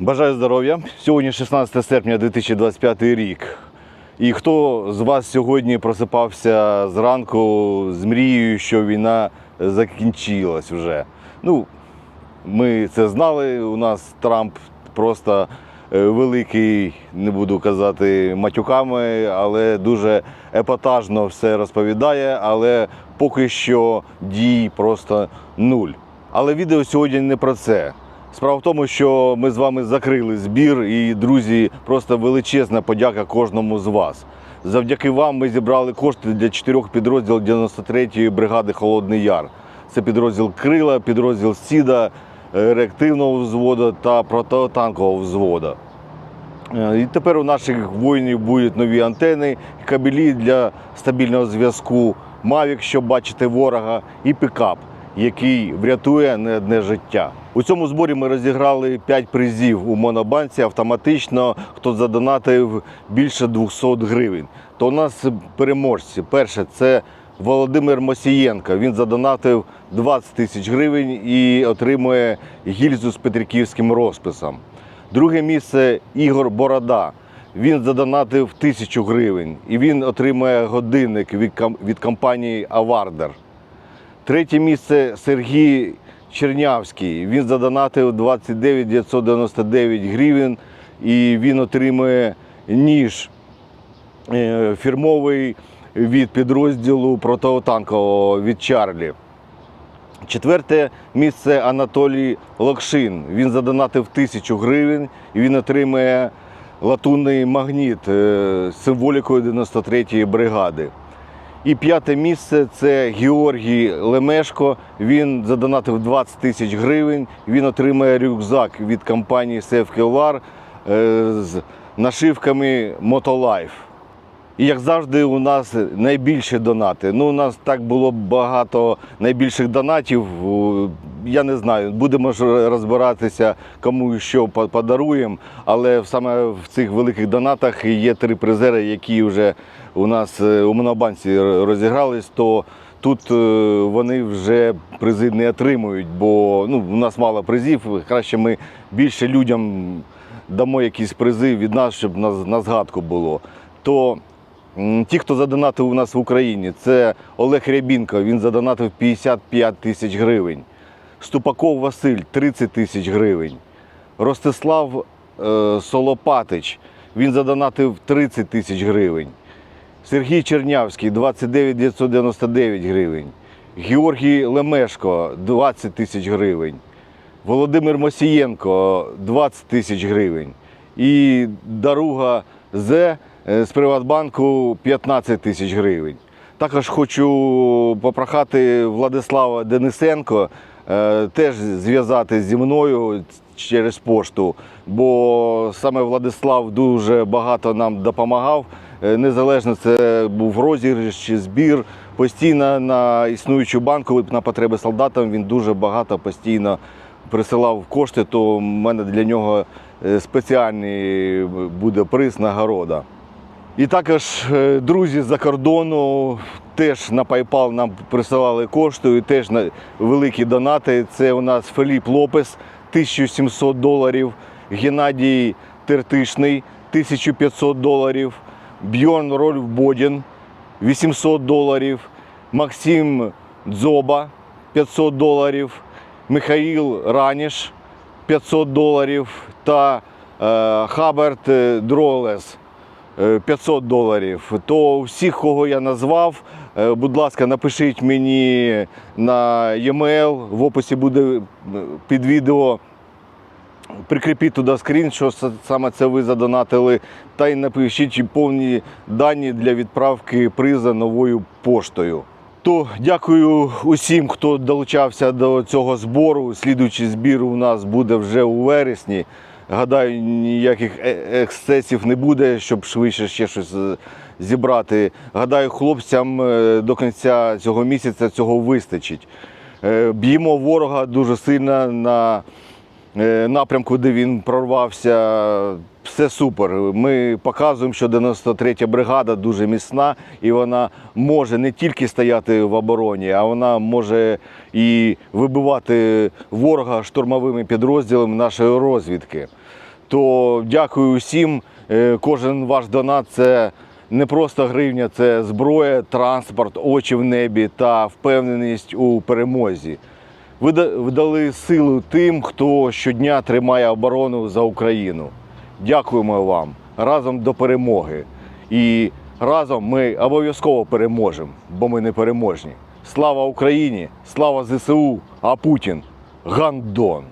Бажаю здоров'я. Сьогодні 16 серпня 2025 рік. І хто з вас сьогодні просипався зранку з мрією, що війна закінчилась вже? Ну, ми це знали. У нас Трамп просто е, великий, не буду казати матюками, але дуже епатажно все розповідає. Але поки що дій просто нуль. Але відео сьогодні не про це. Справа в тому, що ми з вами закрили збір, і друзі, просто величезна подяка кожному з вас. Завдяки вам ми зібрали кошти для чотирьох підрозділів 93-ї бригади Холодний Яр. Це підрозділ Крила, підрозділ Сіда, е, реактивного взводу та протитанкового взводу. Е, І тепер у наших воїнів будуть нові антени, кабелі для стабільного зв'язку, Мавік, щоб бачити ворога, і пікап, який врятує не одне життя. У цьому зборі ми розіграли 5 призів у монобанці автоматично, хто задонатив більше 200 гривень. То у нас переможці. Перше це Володимир Мосієнко. Він задонатив 20 тисяч гривень і отримує гільзу з петриківським розписом. Друге місце Ігор Борода. Він задонатив тисячу гривень і він отримує годинник від, компанії Авардер. Третє місце Сергій Чернявський. Він задонатив 29 999 гривень і він отримує ніж е, фірмовий від підрозділу протитанкового від Чарлі. Четверте місце Анатолій Локшин. Він задонатив тисячу гривень і він отримує латунний магніт е, з символікою 93-ї бригади. І п'яте місце це Георгій Лемешко. Він задонатив 20 тисяч гривень. Він отримає рюкзак від компанії е, з нашивками Motolife. І як завжди, у нас найбільші донати. Ну, у нас так було багато найбільших донатів. Я не знаю, будемо ж розбиратися, кому що подаруємо. Але саме в цих великих донатах є три призери, які вже у нас е, у Монобанці розігрались, то тут е, вони вже призи не отримують, бо ну, у нас мало призів. Краще ми більше людям дамо якісь призи від нас, щоб на, на згадку було. То Ті, хто задонатив у нас в Україні, це Олег Рябінко, він задонатив 55 тисяч гривень. Ступаков Василь 30 тисяч гривень. Ростислав е, Солопатич, він задонатив 30 тисяч гривень. Сергій Чернявський 29 999 гривень. Георгій Лемешко 20 тисяч гривень. Володимир Мосієнко 20 тисяч гривень. І Даруга З з Приватбанку 15 тисяч гривень. Також хочу попрохати Владислава Денисенко е, теж зв'язати зі мною через пошту, бо саме Владислав дуже багато нам допомагав. Е, Незалежно це був розіграш чи збір. Постійно на існуючу банку на потреби солдатам він дуже багато постійно присилав кошти, то в мене для нього е, спеціальний буде приз нагорода. І також е, друзі з-за кордону теж на PayPal нам присилали кошти, і теж на великі донати. Це у нас Феліп Лопес 1700 доларів, Геннадій Тертишний 1500 доларів, Бьорн Рольф Бодін 800 доларів, Максим Дзоба 500 доларів, Михаїл Раніш 500 доларів та е, Хаберт Дролес 500 доларів. То всіх, кого я назвав, е, будь ласка, напишіть мені на e-mail, в описі буде е, під відео. Прикріпіть туди скрін, що саме це ви задонатили, та й напишіть повні дані для відправки приза новою поштою. То дякую усім, хто долучався до цього збору. Слідуючий збір у нас буде вже у вересні. Гадаю, ніяких е- ексцесів не буде, щоб швидше ще щось е, зібрати. Гадаю, хлопцям е, до кінця цього місяця цього вистачить. Б'ємо ворога дуже сильно на напрямку, де він прорвався. Все супер. Ми показуємо, що 93-я бригада дуже міцна і вона може не тільки стояти в обороні, а вона може і вибивати ворога штурмовими підрозділами нашої розвідки. То дякую усім. Е, Кожен ваш донат це не просто гривня, це зброя, транспорт, очі в небі та впевненість у перемозі. Ви да- ви дали силу тим, хто щодня тримає оборону за Україну. Дякуємо вам разом до перемоги. І разом ми обов'язково переможемо, бо ми не переможні. Слава Україні! Слава ЗСУ! А Путін гандон!